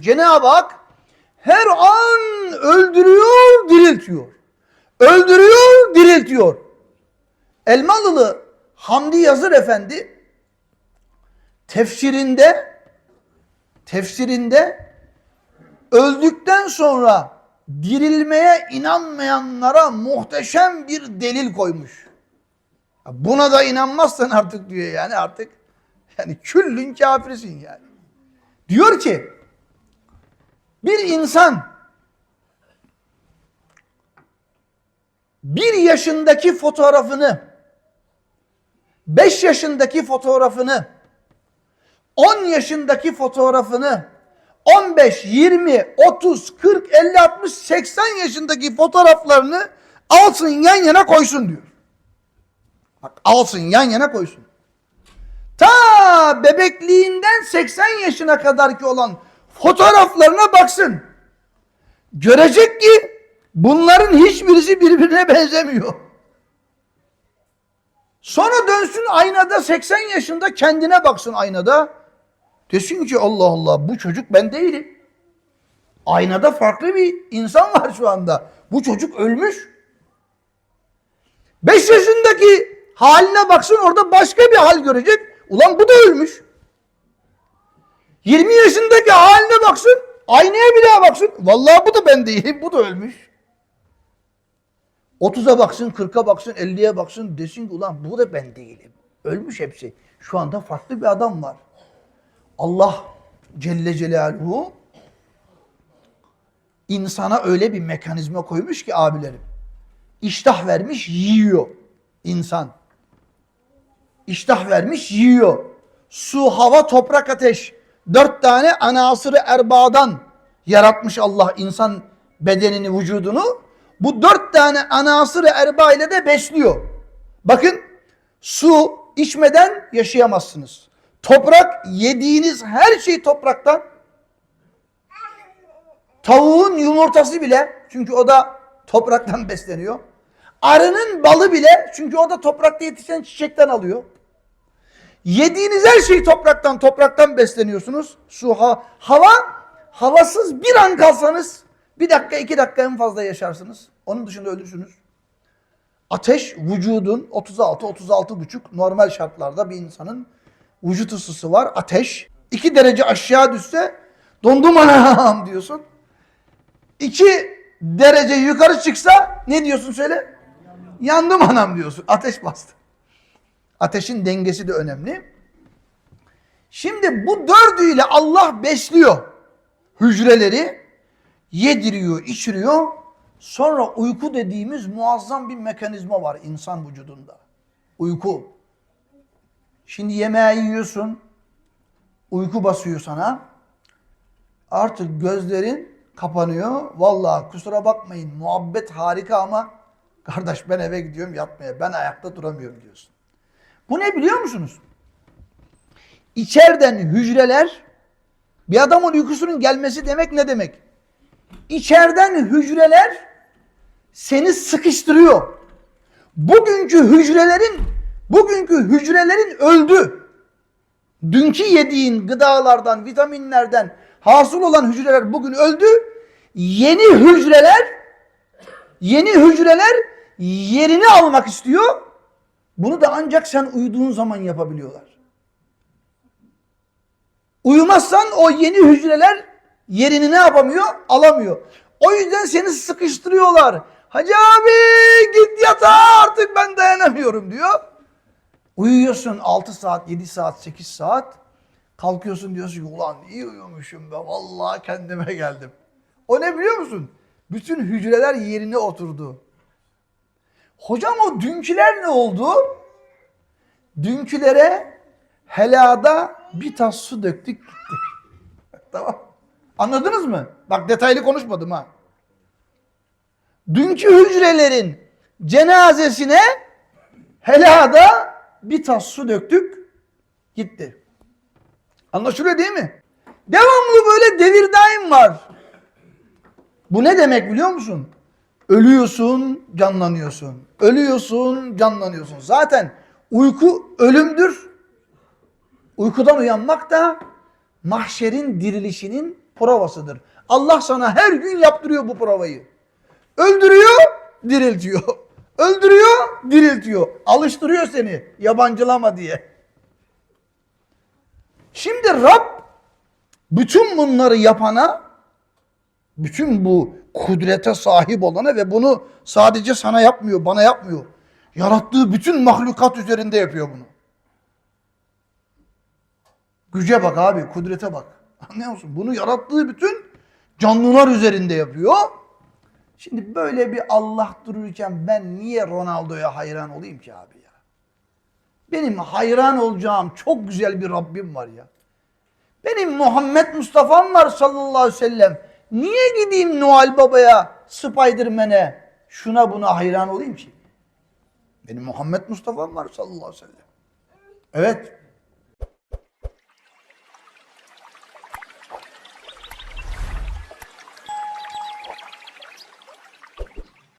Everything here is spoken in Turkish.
Cenab-ı Hak her an öldürüyor, diriltiyor. Öldürüyor, diriltiyor. Elmalılı Hamdi Yazır Efendi tefsirinde tefsirinde öldükten sonra dirilmeye inanmayanlara muhteşem bir delil koymuş. Buna da inanmazsan artık diyor yani artık yani küllün kafirsin yani. Diyor ki bir insan bir yaşındaki fotoğrafını beş yaşındaki fotoğrafını 10 yaşındaki fotoğrafını 15, 20, 30, 40, 50, 60, 80 yaşındaki fotoğraflarını alsın yan yana koysun diyor. Bak alsın yan yana koysun. Ta bebekliğinden 80 yaşına kadarki olan fotoğraflarına baksın. Görecek ki bunların hiçbirisi birbirine benzemiyor. Sonra dönsün aynada 80 yaşında kendine baksın aynada. Desin ki Allah Allah bu çocuk ben değilim. Aynada farklı bir insan var şu anda. Bu çocuk ölmüş. 5 yaşındaki haline baksın orada başka bir hal görecek. Ulan bu da ölmüş. 20 yaşındaki haline baksın. Aynaya bir daha baksın. Vallahi bu da ben değilim. Bu da ölmüş. 30'a baksın, 40'a baksın, 50'ye baksın. Desin ki ulan bu da ben değilim. Ölmüş hepsi. Şu anda farklı bir adam var. Allah Celle Celaluhu insana öyle bir mekanizma koymuş ki abilerim. İştah vermiş yiyor insan. İştah vermiş yiyor. Su, hava, toprak, ateş. Dört tane anasırı erbadan yaratmış Allah insan bedenini, vücudunu. Bu dört tane anasırı erba ile de besliyor. Bakın su içmeden yaşayamazsınız. Toprak yediğiniz her şey topraktan. Tavuğun yumurtası bile çünkü o da topraktan besleniyor. Arının balı bile çünkü o da toprakta yetişen çiçekten alıyor. Yediğiniz her şey topraktan, topraktan besleniyorsunuz. Su, ha, hava, havasız bir an kalsanız bir dakika, iki dakika en fazla yaşarsınız. Onun dışında ölürsünüz. Ateş vücudun 36, 36 buçuk normal şartlarda bir insanın vücut ısısı var. Ateş. 2 derece aşağı düşse dondum anam diyorsun. 2 derece yukarı çıksa ne diyorsun söyle? Yandım anam diyorsun. Ateş bastı. Ateşin dengesi de önemli. Şimdi bu dördüyle Allah besliyor hücreleri, yediriyor, içiriyor. Sonra uyku dediğimiz muazzam bir mekanizma var insan vücudunda. Uyku. Şimdi yemeği yiyorsun, uyku basıyor sana. Artık gözlerin kapanıyor. Vallahi kusura bakmayın muhabbet harika ama kardeş ben eve gidiyorum yatmaya. Ben ayakta duramıyorum diyorsun. Bu ne biliyor musunuz? İçeriden hücreler bir adamın uykusunun gelmesi demek ne demek? İçeriden hücreler seni sıkıştırıyor. Bugünkü hücrelerin bugünkü hücrelerin öldü. Dünkü yediğin gıdalardan, vitaminlerden hasıl olan hücreler bugün öldü. Yeni hücreler yeni hücreler yerini almak istiyor. Bunu da ancak sen uyuduğun zaman yapabiliyorlar. Uyumazsan o yeni hücreler yerini ne yapamıyor? Alamıyor. O yüzden seni sıkıştırıyorlar. Hacı abi git yatağa artık ben dayanamıyorum diyor. Uyuyorsun 6 saat, 7 saat, 8 saat. Kalkıyorsun diyorsun ki ulan iyi uyumuşum be vallahi kendime geldim. O ne biliyor musun? Bütün hücreler yerine oturdu. Hocam o dünküler ne oldu? Dünkülere helada bir tas su döktük gitti. tamam. Anladınız mı? Bak detaylı konuşmadım ha. Dünkü hücrelerin cenazesine helada bir tas su döktük gitti. Anlaşılıyor değil mi? Devamlı böyle devir daim var. Bu ne demek biliyor musun? Ölüyorsun, canlanıyorsun. Ölüyorsun, canlanıyorsun. Zaten uyku ölümdür. Uykudan uyanmak da mahşerin dirilişinin provasıdır. Allah sana her gün yaptırıyor bu provayı. Öldürüyor, diriltiyor. Öldürüyor, diriltiyor. Alıştırıyor seni yabancılama diye. Şimdi Rab bütün bunları yapana, bütün bu kudrete sahip olana ve bunu sadece sana yapmıyor, bana yapmıyor. Yarattığı bütün mahlukat üzerinde yapıyor bunu. Güce bak abi, kudrete bak. Anlıyor musun? Bunu yarattığı bütün canlılar üzerinde yapıyor. Şimdi böyle bir Allah dururken ben niye Ronaldo'ya hayran olayım ki abi ya? Benim hayran olacağım çok güzel bir Rabbim var ya. Benim Muhammed Mustafa'm var sallallahu aleyhi ve sellem. Niye gideyim Noel Baba'ya, Spiderman'e, şuna buna hayran olayım ki? Benim Muhammed Mustafa'm var sallallahu aleyhi ve sellem. Evet.